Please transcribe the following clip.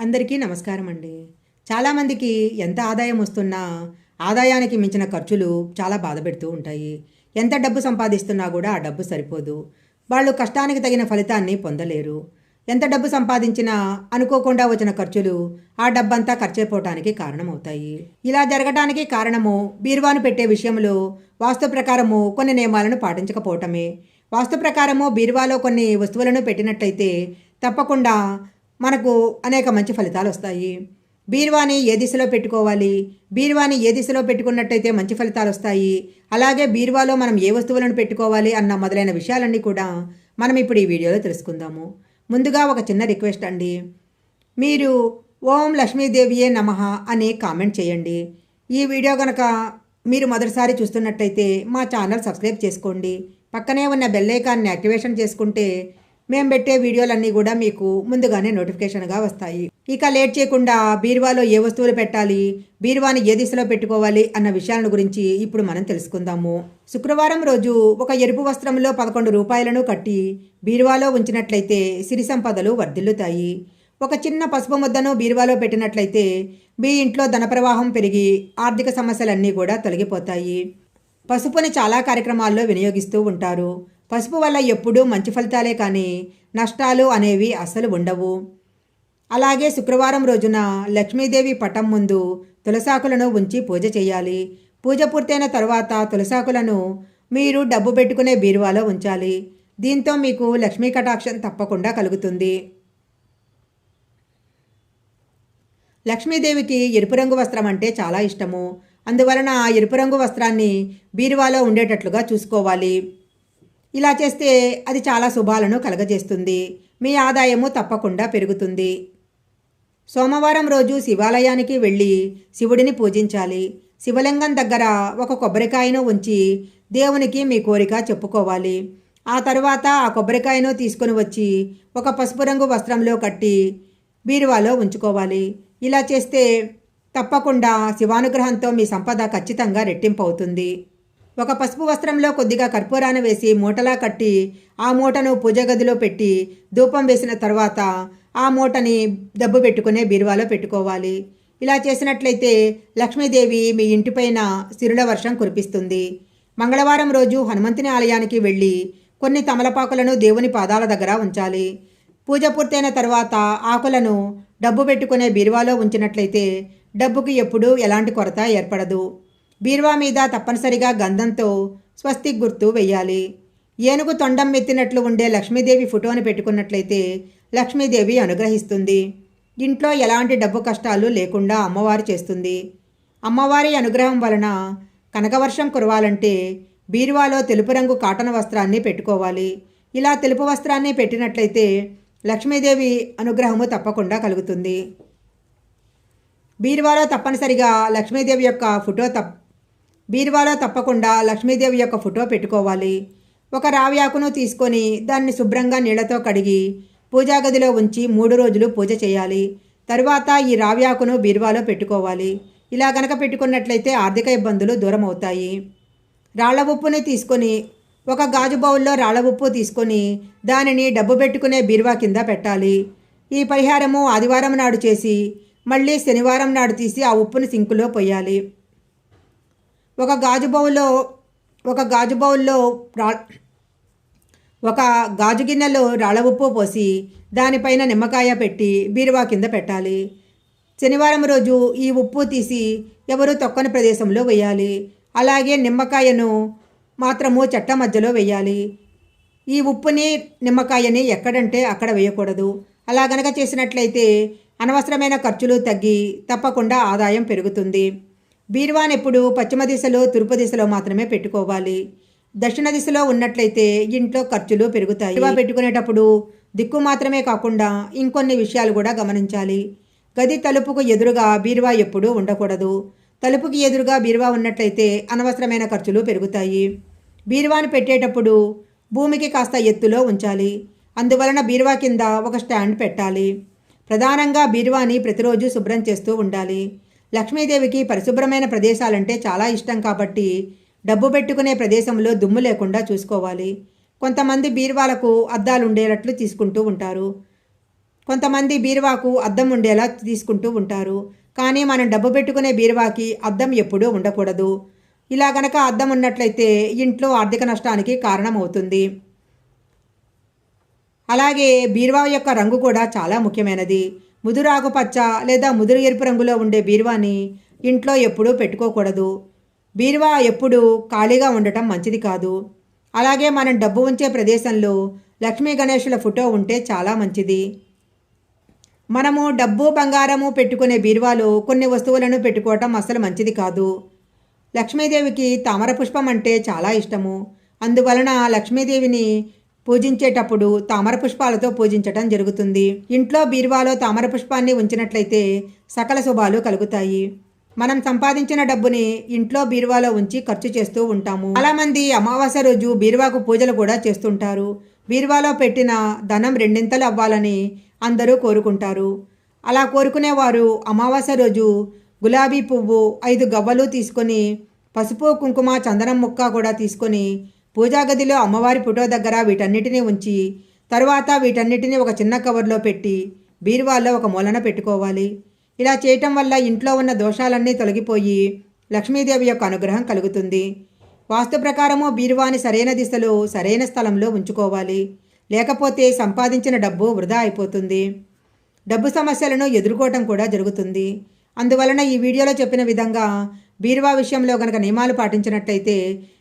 అందరికీ నమస్కారం అండి చాలామందికి ఎంత ఆదాయం వస్తున్నా ఆదాయానికి మించిన ఖర్చులు చాలా బాధ పెడుతూ ఉంటాయి. ఎంత డబ్బు సంపాదిస్తున్నా కూడా ఆ డబ్బు సరిపోదు. వాళ్ళు కష్టానికి తగిన ఫలితాన్ని పొందలేరు. ఎంత డబ్బు సంపాదించినా అనుకోకుండా వచ్చిన ఖర్చులు ఆ డబ్బంతా ఖర్చైపోవటానికి కారణమవుతాయి. ఇలా జరగటానికి కారణము బీరువాను పెట్టే విషయంలో వాస్తు ప్రకారము కొన్ని నియమాలను పాటించకపోవటమే. వాస్తు ప్రకారము బీరువాలో కొన్ని వస్తువులను పెట్టినట్లయితే తప్పకుండా మనకు అనేక మంచి ఫలితాలు వస్తాయి. బీరువాని ఏ దిశలో పెట్టుకోవాలి? బీరువాని ఏ దిశలో పెట్టుకున్నట్టయితే మంచి ఫలితాలు వస్తాయి? అలాగే బీరువాలో మనం ఏ వస్తువులను పెట్టుకోవాలి అన్న మొదలైన విషయాలన్నీ కూడా మనం ఇప్పుడు ఈ వీడియోలో తెలుసుకుందాము. ముందుగా ఒక చిన్న రిక్వెస్ట్ అండి. మీరు ఓం లక్ష్మీదేవియే నమ అని కామెంట్ చేయండి. ఈ వీడియో కనుక మీరు మొదటిసారి చూస్తున్నట్టయితే మా ఛానల్ సబ్స్క్రైబ్ చేసుకోండి. పక్కనే ఉన్న బెల్ ఐకాన్ని యాక్టివేషన్ చేసుకుంటే మేము పెట్టే వీడియోలన్నీ కూడా మీకు ముందుగానే నోటిఫికేషన్గా వస్తాయి. ఇక లేట్ చేయకుండా బీరువాలో ఏ వస్తువులు పెట్టాలి బీరువాని ఏ దిశలో పెట్టుకోవాలి అన్న విషయాలను గురించి ఇప్పుడు మనం తెలుసుకుందాము. శుక్రవారం రోజు ఒక ఎరుపు వస్త్రంలో పదకొండు రూపాయలను కట్టి బీరువాలో ఉంచినట్లయితే సిరి సంపదలు వర్ధిల్లుతాయి. ఒక చిన్న పసుపు ముద్దను బీరువాలో పెట్టినట్లయితే మీ ఇంట్లో ధన ప్రవాహం పెరిగి ఆర్థిక సమస్యలన్నీ కూడా తొలగిపోతాయి. పసుపుని చాలా కార్యక్రమాల్లో వినియోగిస్తూ ఉంటారు. పసుపు వల్ల ఎప్పుడూ మంచి ఫలితాలే కానీ నష్టాలు అనేవి అస్సలు ఉండవు. అలాగే శుక్రవారం రోజున లక్ష్మీదేవి పటం ముందు తులసాకులను ఉంచి పూజ చేయాలి. పూజ పూర్తయిన తర్వాత తులసాకులను మీరు డబ్బు పెట్టుకునే బీరువాలో ఉంచాలి. దీంతో మీకు లక్ష్మీ కటాక్షం తప్పకుండా కలుగుతుంది. లక్ష్మీదేవికి ఎరుపు రంగు వస్త్రం అంటే చాలా ఇష్టము. అందువలన ఆ ఎరుపు రంగు వస్త్రాన్ని బీరువాలో ఉండేటట్లుగా చూసుకోవాలి. ఇలా చేస్తే అది చాలా శుభాలను కలగజేస్తుంది. మీ ఆదాయము తప్పకుండా పెరుగుతుంది. సోమవారం రోజు శివాలయానికి వెళ్ళి శివుడిని పూజించాలి. శివలింగం దగ్గర ఒక కొబ్బరికాయను ఉంచి దేవునికి మీ కోరిక చెప్పుకోవాలి. ఆ తర్వాత ఆ కొబ్బరికాయను తీసుకొని వచ్చి ఒక పసుపు రంగు వస్త్రంలో కట్టి బీరువాలో ఉంచుకోవాలి. ఇలా చేస్తే తప్పకుండా శివానుగ్రహంతో మీ సంపద ఖచ్చితంగా రెట్టింపు అవుతుంది ఒక పసుపు వస్త్రంలో కొద్దిగా కర్పూరాన్ని వేసి మూటలా కట్టి ఆ మూటను పూజ గదిలో పెట్టి ధూపం వేసిన తర్వాత ఆ మూటని డబ్బు పెట్టుకునే బీరువాలో పెట్టుకోవాలి. ఇలా చేసినట్లయితే లక్ష్మీదేవి మీ ఇంటిపైన సిరుల వర్షం కురిపిస్తుంది. మంగళవారం రోజు హనుమంతుని ఆలయానికి వెళ్ళి కొన్ని తమలపాకులను దేవుని పాదాల దగ్గర ఉంచాలి. పూజ పూర్తయిన తర్వాత ఆకులను డబ్బు పెట్టుకునే బీరువాలో ఉంచినట్లయితే డబ్బుకి ఎప్పుడూ ఎలాంటి కొరత ఏర్పడదు. బీరువా మీద తప్పనిసరిగా గంధంతో స్వస్తిక్ గుర్తు వెయ్యాలి. ఏనుగు తొండం ఎత్తినట్లు ఉండే లక్ష్మీదేవి ఫోటోని పెట్టుకున్నట్లయితే లక్ష్మీదేవి అనుగ్రహిస్తుంది. ఇంట్లో ఎలాంటి డబ్బు కష్టాలు లేకుండా అమ్మవారు చేస్తుంది. అమ్మవారి అనుగ్రహం వలన కనకవర్షం కురవాలంటే బీరువాలో తెలుపు రంగు కాటన్ వస్త్రాన్ని పెట్టుకోవాలి. ఇలా తెలుపు వస్త్రాన్ని పెట్టినట్లయితే లక్ష్మీదేవి అనుగ్రహము తప్పకుండా కలుగుతుంది. బీరువాలో తప్పనిసరిగా లక్ష్మీదేవి యొక్క ఫోటో తప్ బీరువాలో తప్పకుండా లక్ష్మీదేవి యొక్క ఫోటో పెట్టుకోవాలి. ఒక రావి ఆకును తీసుకొని దాన్ని శుభ్రంగా నీళ్ళతో కడిగి పూజా గదిలో ఉంచి మూడు రోజులు పూజ చేయాలి. తరువాత ఈ రావి ఆకును బీరువాలో పెట్టుకోవాలి. ఇలా గనక పెట్టుకున్నట్లయితే ఆర్థిక ఇబ్బందులు దూరం అవుతాయి. రాళ్ళ ఉప్పుని తీసుకొని ఒక గాజు బౌల్లో రాళ్ళ ఉప్పు తీసుకొని దానిని డబ్బు పెట్టుకునే బీరువా కింద పెట్టాలి. ఈ పరిహారము ఆదివారం నాడు చేసి మళ్ళీ శనివారం నాడు తీసి ఆ ఉప్పును సింకులో పోయాలి ఒక గాజు బౌల్లో ఒక గాజు బౌల్లో రా ఒక గాజు గిన్నెలో రాళ్ళ ఉప్పు పోసి దానిపైన నిమ్మకాయ పెట్టి బీరువా కింద పెట్టాలి. శనివారం రోజు ఈ ఉప్పు తీసి ఎవరు తొక్కని ప్రదేశంలో వేయాలి. అలాగే నిమ్మకాయను మాత్రము చెట్ట మధ్యలో వేయాలి. ఈ ఉప్పుని నిమ్మకాయని ఎక్కడంటే అక్కడ వేయకూడదు. అలా గనక చేసినట్లయితే అనవసరమైన ఖర్చులు తగ్గి తప్పకుండా ఆదాయం పెరుగుతుంది. బీరువాన్ ఎప్పుడు పశ్చిమ దిశలో తూర్పు దిశలో మాత్రమే పెట్టుకోవాలి. దక్షిణ దిశలో ఉన్నట్లయితే ఇంట్లో ఖర్చులు పెరుగుతాయి. బీరువా పెట్టుకునేటప్పుడు దిక్కు మాత్రమే కాకుండా ఇంకొన్ని విషయాలు కూడా గమనించాలి. గది తలుపుకు ఎదురుగా బీరువా ఎప్పుడూ ఉండకూడదు. తలుపుకి ఎదురుగా బీరువా ఉన్నట్లయితే అనవసరమైన ఖర్చులు పెరుగుతాయి. బీరువాను పెట్టేటప్పుడు భూమికి కాస్త ఎత్తులో ఉంచాలి. అందువలన బీరువా కింద ఒక స్టాండ్ పెట్టాలి. ప్రధానంగా బీరువాని ప్రతిరోజు శుభ్రం చేస్తూ ఉండాలి. లక్ష్మీదేవికి పరిశుభ్రమైన ప్రదేశాలంటే చాలా ఇష్టం కాబట్టి డబ్బు పెట్టుకునే ప్రదేశంలో దుమ్ము లేకుండా చూసుకోవాలి. కొంతమంది బీరువాలకు అద్దాలు ఉండేటట్లు తీసుకుంటూ ఉంటారు. కొంతమంది బీరువాకు అద్దం ఉండేలా తీసుకుంటూ ఉంటారు. కానీ మనం డబ్బు పెట్టుకునే బీరువాకి అద్దం ఎప్పుడూ ఉండకూడదు. ఇలా గనక అద్దం ఉన్నట్లయితే ఇంట్లో ఆర్థిక నష్టానికి కారణమవుతుంది. అలాగే బీరువా యొక్క రంగు కూడా చాలా ముఖ్యమైనది. ముదురు ఆకుపచ్చ లేదా ముదురు ఎరుపు రంగులో ఉండే బీరువాని ఇంట్లో ఎప్పుడూ పెట్టుకోకూడదు. బీరువా ఎప్పుడూ ఖాళీగా ఉండటం మంచిది కాదు. అలాగే మనం డబ్బు ఉంచే ప్రదేశంలో లక్ష్మీ గణేషుల ఫోటో ఉంటే చాలా మంచిది. మనము డబ్బు బంగారము పెట్టుకునే బీరువాలో కొన్ని వస్తువులను పెట్టుకోవటం అసలు మంచిది కాదు. లక్ష్మీదేవికి తామర పుష్పం అంటే చాలా ఇష్టము. అందువలన లక్ష్మీదేవిని పూజించేటప్పుడు తామర పుష్పాలతో పూజించటం జరుగుతుంది. ఇంట్లో బీరువాలో తామర పుష్పాన్ని ఉంచినట్లయితే సకల శుభాలు కలుగుతాయి. మనం సంపాదించిన డబ్బుని ఇంట్లో బీరువాలో ఉంచి ఖర్చు చేస్తూ ఉంటాము. చాలామంది అమావాస్య రోజు బీరువాకు పూజలు కూడా చేస్తుంటారు. బీరువాలో పెట్టిన ధనం రెండింతలు అవ్వాలని అందరూ కోరుకుంటారు. అలా కోరుకునేవారు అమావాస్య రోజు గులాబీ పువ్వు ఐదు గవ్వలు తీసుకొని పసుపు కుంకుమ చందనం ముక్క కూడా తీసుకొని పూజా గదిలో అమ్మవారి ఫోటో దగ్గర వీటన్నిటినీ ఉంచి తరువాత వీటన్నిటిని ఒక చిన్న కవర్లో పెట్టి బీరువాల్లో ఒక మూలన పెట్టుకోవాలి. ఇలా చేయటం వల్ల ఇంట్లో ఉన్న దోషాలన్నీ తొలగిపోయి లక్ష్మీదేవి యొక్క అనుగ్రహం కలుగుతుంది. వాస్తు ప్రకారము బీరువాని సరైన దిశలో సరైన స్థలంలో ఉంచుకోవాలి. లేకపోతే సంపాదించిన డబ్బు వృధా అయిపోతుంది. డబ్బు సమస్యలను ఎదుర్కోవటం కూడా జరుగుతుంది. అందువలన ఈ వీడియోలో చెప్పిన విధంగా బీరువా విషయంలో కనుక నియమాలు పాటించినట్లయితే